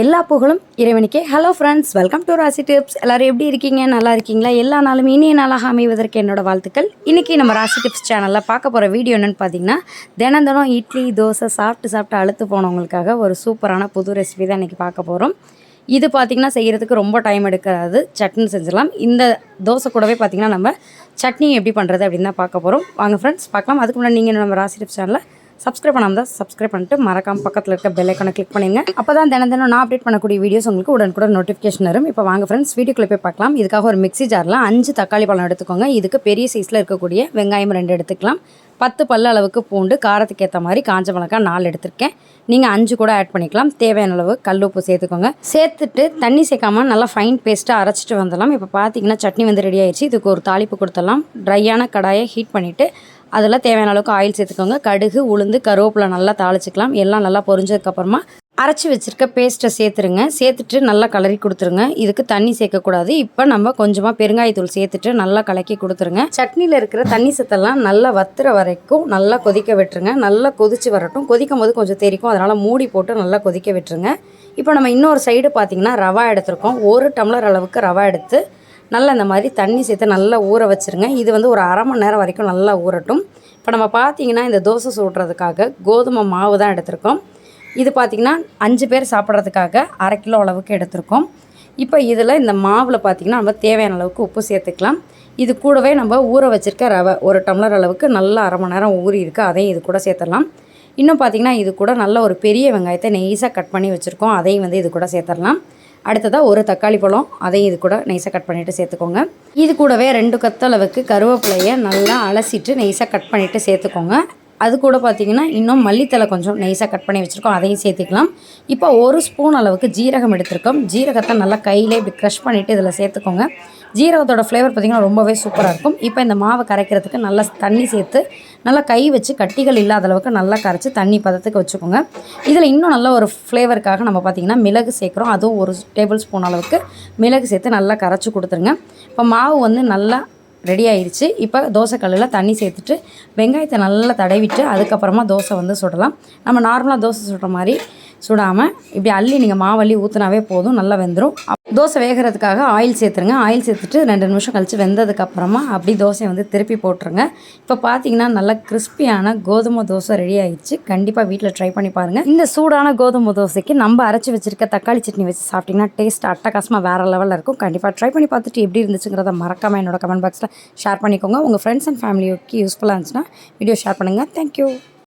எல்லா புகழும் இறைவனுக்கே. Hello friends welcome to Rasi tips எல்லோரும் எப்படி இருக்கீங்க? நல்லா இருக்கீங்களா? எல்லா நாளும் இனிய நாளாக அமைவதற்கு என்னோட வாழ்த்துக்கள். இன்றைக்கி நம்ம ராசி டிப்ஸ் சேனலில் பார்க்க போகிற வீடியோ என்னென்னு பார்த்தீங்கன்னா தினம் தினம் இட்லி தோசை சாப்பிட்டு சாப்பிட்டு அழுத்து போனவங்களுக்காக ஒரு சூப்பரான புது ரெசிபி தான் இன்றைக்கி பார்க்க போகிறோம் இது பார்த்திங்கன்னா செய்கிறதுக்கு ரொம்ப டைம் எடுக்காது. சட்னி செஞ்சிடலாம். இந்த தோசை கூடவே பார்த்திங்கன்னா நம்ம சட்னி எப்படி பண்ணுறது அப்படின்னு தான் பார்க்க போகிறோம் வாங்க ஃப்ரெண்ட்ஸ் பார்க்கலாம். அதுக்கு முன்னாடி நீங்கள் நம்ம ராசி டிப்ஸ் சேனலில் சப்ஸ்கிரைப் பண்ணாமல் தான் சப்ஸ்கிரைப் பண்ணிட்டு மறக்காம பக்கத்தில் இருக்க பெல் ஐக்கனை கிளிக் பண்ணிடுங்க அப்போ தான் தினம் தினம் நான் அப்டேட் பண்ணக்கூடிய வீடியோஸ் உங்களுக்கு உடனுக்குடன் நோட்டிஃபிகேஷன் வரும். இப்போ வாங்க ஃப்ரெண்ட்ஸ் வீடியோக்குள்ளே போய் பார்க்கலாம். இதுக்காக ஒரு மிக்ஸி ஜாரில் அஞ்சு தக்காளி பழம் எடுத்துக்கோங்க. இதுக்கு பெரிய சைஸில் இருக்கக்கூடிய வெங்காயம் ரெண்டு எடுத்துக்கலாம். பத்து பல்ல அளவுக்கு பூண்டு காரத்துக்கு ஏற்ற மாதிரி காஞ்ச மிளகாய் நாலு எடுத்திருக்கேன். நீங்கள் அஞ்சு கூட ஆட் பண்ணிக்கலாம். தேவையான அளவு கல் உப்பு சேர்த்துக்கோங்க. சேர்த்துட்டு தண்ணி சேர்க்காம நல்லா ஃபைன் பேஸ்ட்டாக அரைச்சிட்டு வந்துடலாம். இப்போ பார்த்தீங்கன்னா சட்னி வந்து ரெடி ஆயிடுச்சு இதுக்கு ஒரு தாளிப்பு கொடுத்துடலாம். ட்ரையான கடாயை ஹீட் பண்ணிவிட்டு அதில் தேவையான அளவுக்கு ஆயில் சேர்த்துக்கோங்க. கடுகு உளுந்து கருவேப்பிலை நல்லா தாளிச்சிக்கலாம். எல்லாம் நல்லா பொரிஞ்சதுக்கப்புறமா அரைச்சி வச்சுருக்க பேஸ்ட்டை சேர்த்துருங்க. சேர்த்துட்டு நல்லா கலரி கொடுத்துருங்க. இதுக்கு தண்ணி சேர்க்கக்கூடாது. இப்போ நம்ம கொஞ்சமாக பெருங்காயத்தூள் சேர்த்துட்டு நல்லா கலக்கி கொடுத்துருங்க. சட்னியில் இருக்கிற தண்ணி சத்தெல்லாம் நல்லா வத்துற வரைக்கும் நல்லா கொதிக்க விட்டுருங்க. நல்லா கொதிச்சு வரட்டும். கொதிக்கும் போது கொஞ்சம் தெரிக்கும். அதனால் மூடி போட்டு நல்லா கொதிக்க விட்டுருங்க. இப்போ நம்ம இன்னொரு சைடு பார்த்திங்கன்னா ரவா எடுத்திருக்கோம். ஒரு டம்ளர் அளவுக்கு ரவா எடுத்து நல்லா இந்த மாதிரி தண்ணி சேர்த்து நல்லா ஊற வச்சுருங்க. இது வந்து ஒரு அரை மணி நேரம் வரைக்கும் நல்லா ஊறட்டும். இப்போ நம்ம பார்த்தீங்கன்னா இந்த தோசை சுடுறதுக்காக கோதுமை மாவு தான் எடுத்திருக்கோம். இது பார்த்திங்கன்னா அஞ்சு பேர் சாப்பிட்றதுக்காக அரை கிலோ அளவுக்கு எடுத்திருக்கோம். இப்போ இதில் இந்த மாவில் பார்த்திங்கன்னா நம்ம தேவையான அளவுக்கு உப்பு சேர்த்துக்கலாம். இது கூடவே நம்ம ஊற வச்சுருக்க ரவை ஒரு டம்ளர் அளவுக்கு நல்லா அரை மணி நேரம் ஊறி இருக்குது அதையும் இது கூட சேர்த்துடலாம். இன்னும் பார்த்திங்கன்னா இது கூட நல்ல ஒரு பெரிய வெங்காயத்தை நெய்ஸாக கட் பண்ணி வச்சுருக்கோம். அதையும் வந்து இது கூட சேர்த்துடலாம். அடுத்ததாக ஒரு தக்காளி பழம் அதையும் இது கூட நைஸாக கட் பண்ணிவிட்டு சேர்த்துக்கோங்க. இது கூடவே ரெண்டு கத்தளவுக்கு கருவேப்பிலையை நல்லா அலசிட்டு நைஸாக கட் பண்ணிவிட்டு சேர்த்துக்கோங்க. அது கூட பார்த்திங்கன்னா இன்னும் மல்லித்தலை கொஞ்சம் நைஸாக கட் பண்ணி வச்சுருக்கோம் அதையும் சேர்த்துக்கலாம். இப்போ ஒரு ஸ்பூன் அளவுக்கு ஜீரகம் எடுத்திருக்கோம். ஜீரகத்தை நல்லா கையிலே இப்படி க்ரஷ் பண்ணிவிட்டு இதில் சேர்த்துக்கோங்க. ஜீரகத்தோட ஃப்ளேவர் பார்த்திங்கன்னா ரொம்பவே சூப்பராக இருக்கும். இப்போ இந்த மாவை கரைக்கிறதுக்கு நல்லா தண்ணி சேர்த்து நல்லா கை வச்சு கட்டிகள் இல்லாத அளவுக்கு நல்லா கரைச்சி தண்ணி பதத்துக்கு வச்சுக்கோங்க. இதில் இன்னும் நல்ல ஒரு ஃப்ளேவருக்காக நம்ம பார்த்திங்கன்னா மிளகு சேர்க்குறோம். அதுவும் ஒரு டேபிள் ஸ்பூன் அளவுக்கு மிளகு சேர்த்து நல்லா கரைச்சி கொடுத்துருங்க. இப்போ மாவு வந்து நல்லா ரெடி ஆயிடுச்சு இப்போ தோசைக்கல்லில் தண்ணி சேர்த்துட்டு வெங்காயத்தை நல்லா தடவிட்டு அதுக்கப்புறமா தோசை வந்து சுடலாம். நம்ம நார்மலாக தோசை சுடுற மாதிரி சுடாமல் இப்படி அள்ளி நீங்கள் மாவள்ளி ஊற்றினாவே போதும் நல்லா வெந்துடும் தோசை வேகிறதுக்காக ஆயில் சேர்த்துருங்க. ஆயில் சேர்த்துட்டு ரெண்டு நிமிஷம் கழித்து வெந்ததுக்கப்புறமா அப்படி தோசையை வந்து திருப்பி போட்டுருங்க. இப்போ பார்த்தீங்கன்னா நல்லா கிறிஸ்பியான கோதுமை தோசை ரெடி ஆகிடுச்சு கண்டிப்பாக வீட்டில் ட்ரை பண்ணி பாருங்கள் இந்த சூடான கோதுமை தோசைக்கு நம்ம அரைச்சி வச்சுருக்க தக்காளி சட்னி வச்சு சாப்பிட்டிங்கன்னா டேஸ்ட் அட்டகாசமாக வேறு லெவலில் இருக்கும். கண்டிப்பாக ட்ரை பண்ணி பார்த்துட்டு எப்படி இருந்துச்சுங்கிறத மறக்காமல் என்னோட கமெண்ட் பாக்ஸில் ஷேர் பண்ணிக்கோங்க. உங்கள் ஃப்ரெண்ட்ஸ் அண்ட் ஃபேமிலிக்கு யூஸ்ஃபுல்லாக இருந்துச்சுன்னா வீடியோ ஷேர் பண்ணுங்கள் தேங்க்யூ